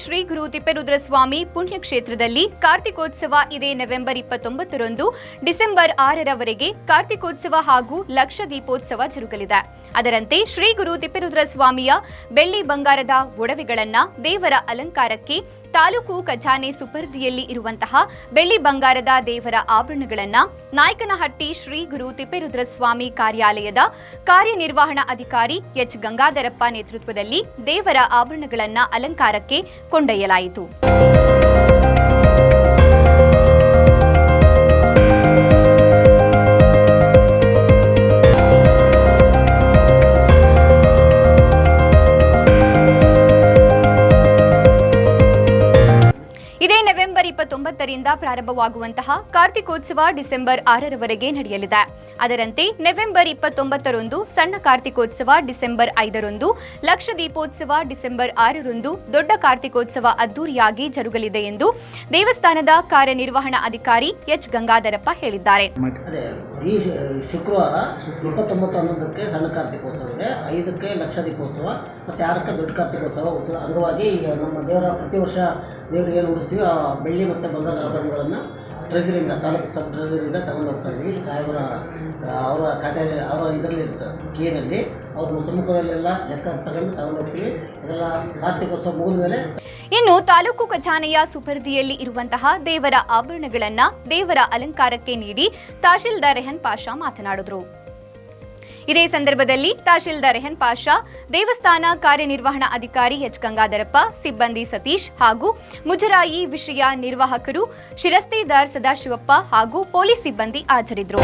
ಶ್ರೀ ಗುರು ತಿಪ್ಪೇರುದ್ರಸ್ವಾಮಿ ಪುಣ್ಯಕ್ಷೇತ್ರದಲ್ಲಿ ಕಾರ್ತಿಕೋತ್ಸವ ಇದೇ November ಇಪ್ಪತ್ತೊಂಬತ್ತರಂದು December ಆರರವರೆಗೆ ಕಾರ್ತಿಕೋತ್ಸವ ಹಾಗೂ ಲಕ್ಷ ದೀಪೋತ್ಸವ ಜರುಗಲಿದೆ. ಅದರಂತೆ ಶ್ರೀ ಗುರು ತಿಪ್ಪೇರುದ್ರಸ್ವಾಮಿಯ ಬೆಳ್ಳಿ ಬಂಗಾರದ ಒಡವೆಗಳನ್ನ ದೇವರ ಅಲಂಕಾರಕ್ಕೆ ತಾಲೂಕು ಖಜಾನೆ ಸುಪರ್ದಿಯಲ್ಲಿ ಇರುವಂತಹ ಬೆಳ್ಳಿ ಬಂಗಾರದ ದೇವರ ಆಭರಣಗಳನ್ನ ನಾಯಕನಹಟ್ಟಿ ಶ್ರೀ ಗುರು ತಿಪ್ಪೇರುದ್ರಸ್ವಾಮಿ ಕಾರ್ಯಾಲಯದ ಕಾರ್ಯನಿರ್ವಹಣಾ ಅಧಿಕಾರಿ ಎಚ್ ಗಂಗಾಧರಪ್ಪ ನೇತೃತ್ವದಲ್ಲಿ ದೇವರ ಆಭರಣಗಳನ್ನು ಅಲಂಕಾರಕ್ಕೆ ಕೊಂಡೊಯ್ಯಲಾಯಿತು. ಇಪ್ಪತ್ತೊಂಬತ್ತರಿಂದ ಪ್ರಾರಂಭವಾಗುವಂತಹ ಕಾರ್ತಿಕೋತ್ಸವ ಡಿಸೆಂಬರ್ ಆರರವರೆಗೆ ನಡೆಯಲಿದೆ. ಅದರಂತೆ ನವೆಂಬರ್ ಇಪ್ಪತ್ತೊಂಬತ್ತರಂದು ಸಣ್ಣ ಕಾರ್ತಿಕೋತ್ಸವ ಡಿಸೆಂಬರ್ ಐದರಂದು, ಲಕ್ಷ ದೀಪೋತ್ಸವ ಡಿಸೆಂಬರ್ ಆರರಂದು ದೊಡ್ಡ ಕಾರ್ತಿಕೋತ್ಸವ ಅದ್ದೂರಿಯಾಗಿ ಜರುಗಲಿದೆ ಎಂದು ದೇವಸ್ಥಾನದ ಕಾರ್ಯನಿರ್ವಹಣಾ ಅಧಿಕಾರಿ ಎಚ್ ಗಂಗಾಧರಪ್ಪ ಹೇಳಿದ್ದಾರೆ. ಈ ಶುಕ್ರವಾರ ಇಪ್ಪತ್ತೊಂಬತ್ತು ಹನ್ನೊಂದಕ್ಕೆ ಸಣ್ಣ ಕಾರ್ತಿಕೋತ್ಸವ ಇದೆ. ಐದಕ್ಕೆ ಲಕ್ಷ ದೀಪೋತ್ಸವ ಮತ್ತು ಆರಕ್ಕೆ ದೊಡ್ಡ ಕಾರ್ತಿಕೋತ್ಸವ. ಅಂಗವಾಗಿ ಈಗ ನಮ್ಮ ದೇವರ ಪ್ರತಿ ವರ್ಷ ದೇವರಿಗೆ ಏನು ಉಡಿಸ್ತೀವಿ ಆ ಬೆಳ್ಳಿ ಮತ್ತು ಬಂಗಾರ ಆಭರಣಗಳನ್ನು ಟ್ರೆಜರಿಯಿಂದ ತಾಲೂಕು ಸಬ್ ಟ್ರೆಸರಿಂದ ತಗೊಂಡು ಹೋಗ್ತಾ ಇದ್ವಿ. ಸಾಹೇಬರ ಅವರ ಖಾತೆ, ಅವರ ಇದರಲ್ಲಿ ಇರ್ತದೆ ಕೇರಲ್ಲಿ ಅವ್ರ ಸಮ್ಮುಖದಲ್ಲೆಲ್ಲ ಲೆಕ್ಕ ತಗೊಂಡು ತಗೊಂಡು ಹೋಗ್ತೀವಿ. ಇದೆಲ್ಲ ಮುಗಿದ ಮೇಲೆ ಇನ್ನು ತಾಲೂಕು ಖಜಾನೆಯ ಸುಪರ್ದಿಯಲ್ಲಿ ಇರುವಂತಹ ದೇವರ ಆಭರಣಗಳನ್ನ ದೇವರ ಅಲಂಕಾರಕ್ಕೆ ನೀಡಿ ತಹಶೀಲ್ದಾರ್ ರೆಹನ್ ಪಾಷಾ ಮಾತನಾಡಿದರು. ಇದೇ ಸಂದರ್ಭದಲ್ಲಿ ತಹಶೀಲ್ದಾರ್ ರೆಹನ್ ಪಾಷಾ, ದೇವಸ್ಥಾನ ಕಾರ್ಯನಿರ್ವಹಣಾ ಅಧಿಕಾರಿ ಎಚ್ ಗಂಗಾಧರಪ್ಪ, ಸಿಬ್ಬಂದಿ ಸತೀಶ್ ಹಾಗೂ ಮುಜರಾಯಿ ವಿಷಯ ನಿರ್ವಾಹಕರು ಶಿರಸ್ತೇದಾರ್ ಸದಾಶಿವಪ್ಪ ಹಾಗೂ ಪೊಲೀಸ್ ಸಿಬ್ಬಂದಿ ಹಾಜರಿದ್ದರು.